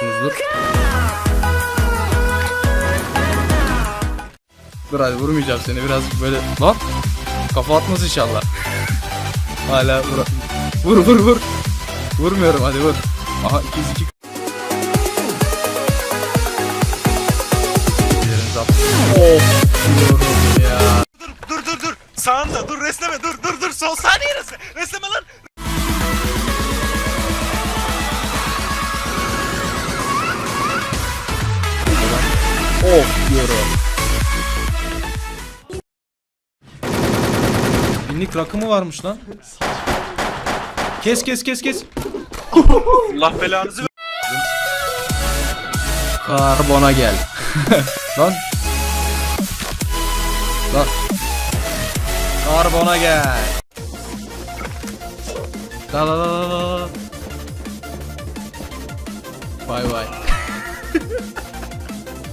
görüyorsunuzdur. Dur hadi vurmayacağım seni biraz böyle lan kafa atmaz inşallah. Hala vur vur vur vur. Vurmuyorum hadi vur. Aha 202 Yerinizi at. Of. Dur dur dur. Sağında dur resleme dur dur dur. Sol saniye resle. Resleme lan. Of diyorum. Binlik rakımı varmış lan. Kes kes kes kes. Allah belanızı ver. Karbona gel. lan. Lan. Karbona gel. La la la la la. Bay bay.